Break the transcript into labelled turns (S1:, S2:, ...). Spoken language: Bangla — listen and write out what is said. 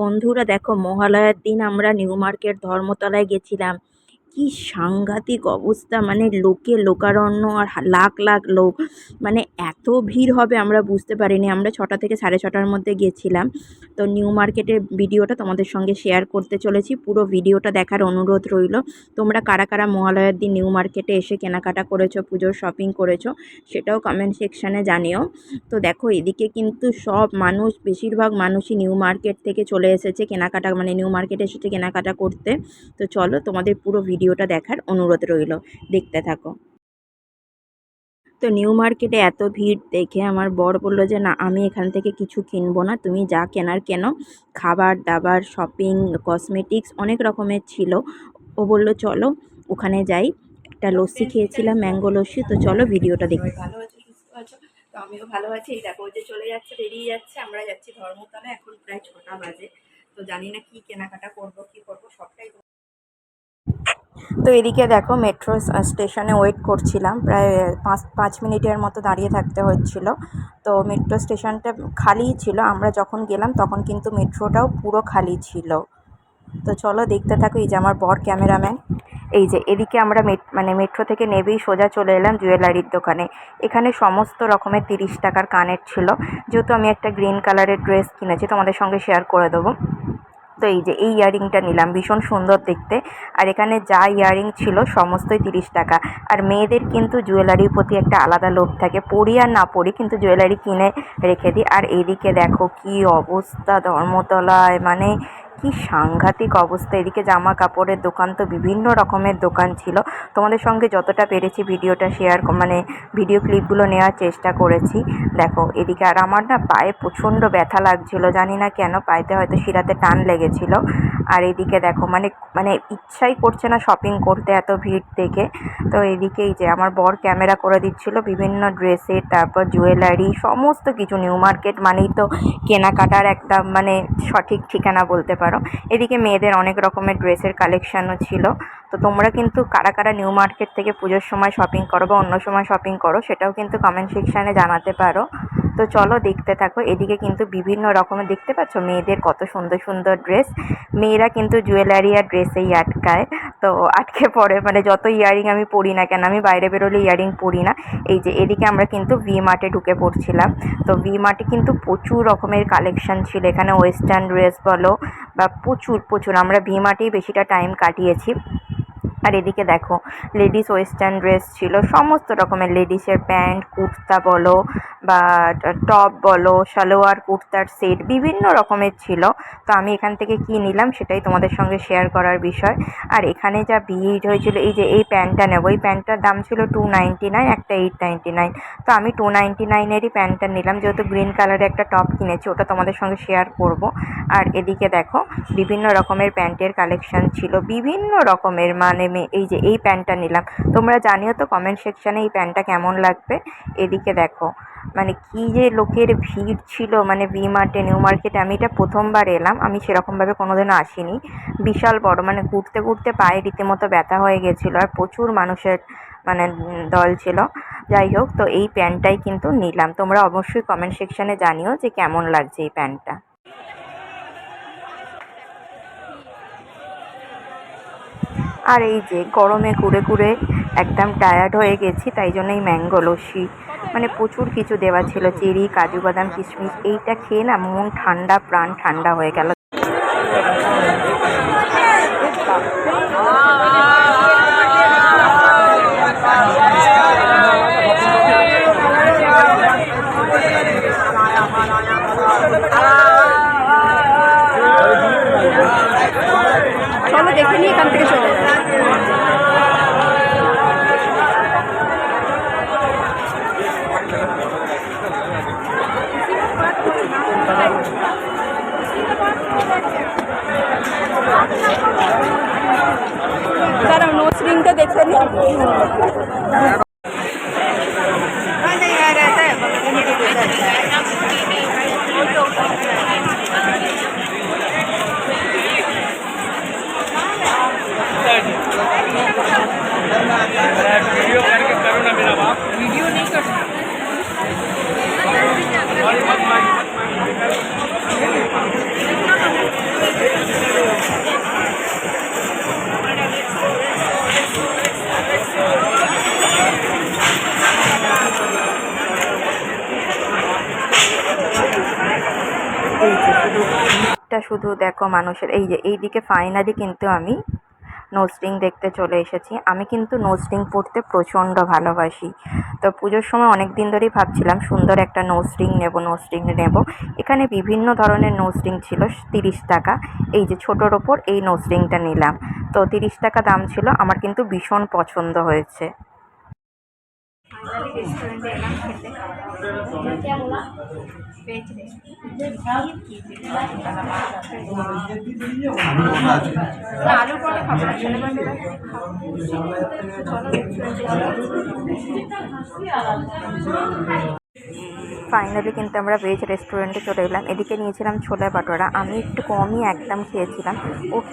S1: বন্ধুরা দেখো মহালয়ার দিন আমরা নিউ মার্কেট ধর্মতলায় গেছিলাম। কি সাংঘাতিক অবস্থা। মানে লোকে লোকারণ্য আর লাখ লাখ লোক। মানে এত ভিড় হবে আমরা বুঝতে পারিনি। আমরা ছটা থেকে সাড়ে ছটার মধ্যে গেছিলাম। তো নিউ মার্কেটের ভিডিওটা তোমাদের সঙ্গে শেয়ার করতে চলেছি। পুরো ভিডিওটা দেখার অনুরোধ রইল। তোমরা কারা কারা মহালয়ার দিন নিউ মার্কেটে এসে কেনাকাটা করেছ, পুজোর শপিং করেছ, সেটাও কমেন্ট সেকশানে জানিও। তো দেখো, এদিকে কিন্তু সব মানুষ, বেশিরভাগ মানুষই নিউ মার্কেট থেকে চলে এসেছে কেনাকাটা মানে নিউ মার্কেটে এসেছে কেনাকাটা করতে। তো চলো তোমাদের পুরো ভিডিওটা দেখার অনুরোধ রইল। দেখতে থাকো। তো নিউ মার্কেটে এত ভিড় দেখে আমার বর বলল যে, না, আমি এখান থেকে কিছু কিনবো না। তুমি যা কেনার কেন। খাবার দাবার শপিং কসমেটিক্স অনেক রকমের ছিল। ও বলল, চলো, ওখানে যাই। একটা লস্যি খেয়েছিলাম, ম্যাঙ্গো লস্যি। তো চলো ভিডিওটা দেখি।
S2: ভালো আছো তো আমিও ভালো আছি। এই দেখো যে চলে যাচ্ছে, বেরিয়ে যাচ্ছে। আমরা যাচ্ছি ধর্মতলা এখন প্রায় ছটা বাজে। তো জানি না কি কেনাকাটা করব, কি করব, সবটাই
S1: তো এদিকে দেখো মেট্রো স্টেশনে ওয়েট করছিলাম। প্রায় পাঁচ পাঁচ মিনিটের মতো দাঁড়িয়ে থাকতে হচ্ছিল। তো মেট্রো স্টেশনটা খালিই ছিল। আমরা যখন গেলাম তখন কিন্তু মেট্রোটাও পুরো খালি ছিল। তো চলো দেখতে থাকো এই যে আমার বর ক্যামেরাম্যান। এই যে এদিকে আমরা মানে মেট্রো থেকে নেবেই সোজা চলে এলাম জুয়েলারির দোকানে। এখানে সমস্ত রকমের তিরিশ টাকার কানের ছিল। যেহেতু আমি একটা গ্রিন কালারের ড্রেস কিনেছি, তোমাদের সঙ্গে শেয়ার করে দেবো। তো এই যে এই ইয়াররিংটা নিলাম, ভীষণ সুন্দর দেখতে। আর এখানে যা ইয়াররিং ছিল সমস্তই তিরিশ টাকা। আর মেয়েদের কিন্তু জুয়েলারির প্রতি একটা আলাদা লোভ থাকে পড়ি আর না পড়ি কিন্তু জুয়েলারি কিনে রেখে দিই। আর এদিকে দেখো কি অবস্থা ধর্মতলায় মানে কি সাংঘাতিক অবস্থা। এদিকে জামা কাপড়ের দোকান তো বিভিন্ন রকমের দোকান ছিল। তোমাদের সঙ্গে যতটা পেরেছি ভিডিওটা শেয়ার মানে ভিডিও ক্লিপগুলো নেওয়ার চেষ্টা করেছি। দেখো, এদিকে আর আমার না পায়ে প্রচণ্ড ব্যথা লাগছিল। জানি না কেন, পায়েতে হয়তো শিরাতে টান লেগেছিল। আর এদিকে দেখো মানে মানে ইচ্ছাই করছে না শপিং করতে এত ভিড় দেখে। তো এদিকেই যে আমার বর ক্যামেরা করে দিচ্ছিল বিভিন্ন ড্রেসের, তারপর জুয়েলারি সমস্ত কিছু নিউ মার্কেট মানেই তো কেনাকাটার একটা মানে সঠিক ঠিকানা বলতে পারো। এদিকে মেয়েদের অনেক রকমের ড্রেসের কালেকশানও ছিল। তো তোমরা কিন্তু কারা কারা নিউ মার্কেট থেকে পুজোর সময় শপিং করো বা অন্য সময় শপিং করো, সেটাও কিন্তু কমেন্ট সেকশানে জানাতে পারো। তো চলো দেখতে থাকো। এদিকে কিন্তু বিভিন্ন রকমের, দেখতে পাচ্ছ মেয়েদের কত সুন্দর সুন্দর ড্রেস মেয়েরা কিন্তু জুয়েলারি আর ড্রেসেই আটকায়। তো আটকে পড়ে মানে যত ইয়ারিং আমি পরি না কেন, আমি বাইরে বেরোলে ইয়ারিং পরি না। এই যে এদিকে আমরা কিন্তু ভি মার্টে ঢুকে পড়ছিলাম। তো ভি মার্টে কিন্তু প্রচুর রকমের কালেকশন ছিল। এখানে ওয়েস্টার্ন ড্রেস বলো বা প্রচুর প্রচুর। আমরা ভি মার্টেই বেশিটা টাইম কাটিয়েছি। আর এদিকে দেখো লেডিস ওয়েস্টার্ন ড্রেস ছিল, সমস্ত রকমের লেডিসের প্যান্ট, কুর্তা বলো বা টপ বলো, সালোয়ার, কুর্তার সেট বিভিন্ন রকমের ছিল। তো আমি এখান থেকে কী নিলাম সেটাই তোমাদের সঙ্গে শেয়ার করার বিষয়। আর এখানে যা ভিড় হয়েছিল, এই যে এই প্যান্টটা নেব, এই প্যান্টটার দাম ছিল টু নাইনটি নাইন একটা এইট নাইনটি নাইন তো আমি টু নাইনটি নাইনেরই প্যান্টটা নিলাম, যেহেতু গ্রিন কালারের একটা টপ কিনেছি, ওটা তোমাদের সঙ্গে শেয়ার করব। আর এদিকে দেখো, বিভিন্ন রকমের প্যান্টের কালেকশন ছিল, বিভিন্ন রকমের মানে এই যে এই প্যান্টটা নিলাম। তোমরা জানিও তো কমেন্ট সেকশানে এই প্যান্টটা কেমন লাগবে? এদিকে দেখো মানে কী যে লোকের ভিড় ছিল মানে ভি মার্টে নিউ মার্কেটে আমি এটা প্রথমবার এলাম, আমি সেরকমভাবে কোনোদিনও আসিনি। বিশাল বড় মানে ঘুরতে ঘুরতে পায়ে রীতিমতো ব্যথা হয়ে গেছিল আর প্রচুর মানুষের মানে দল ছিল। যাই হোক, তো এই প্যান্টটাই কিন্তু নিলাম। তোমরা অবশ্যই কমেন্ট সেকশানে জানিও যে কেমন লাগছে এই প্যান্টটা। আর এই যে গরমে ঘুরে ঘুরে একদম টায়ার্ড হয়ে গেছি, তাই জন্য এই ম্যাঙ্গো লস্যি। মানে প্রচুর কিছু দেওয়া ছিল চেরি কাজু বাদাম, কিশমিশ, এইটা খেয়ে না মন ঠান্ডা, প্রাণ ঠান্ডা হয়ে গেল। feliz. শুধু দেখো মানুষের, এই যে এই দিকে ফাইনালি কিন্তু আমি রিং দেখতে চলে এসেছি। আমি কিন্তু নোজ রিং পরতে প্রচণ্ড ভালোবাসি। তো পুজোর সময় অনেক দিন ধরেই ভাবছিলাম, সুন্দর একটা রিং নেব রিং নেব। এখানে বিভিন্ন ধরনের রিং ছিল, তিরিশ টাকা। এই যে ছোটোর ওপর এই নোজ রিংটা নিলাম। তো তিরিশ টাকা দাম ছিল, আমার কিন্তু ভীষণ পছন্দ হয়েছে। ফাইনালি কিন্তু আমরা ভেজ রেস্টুরেন্টে চলে এলাম। এদিকে নিয়েছিলাম ছোলা বাটোরা আমি একটু কমই একদম খেয়েছিলাম। ও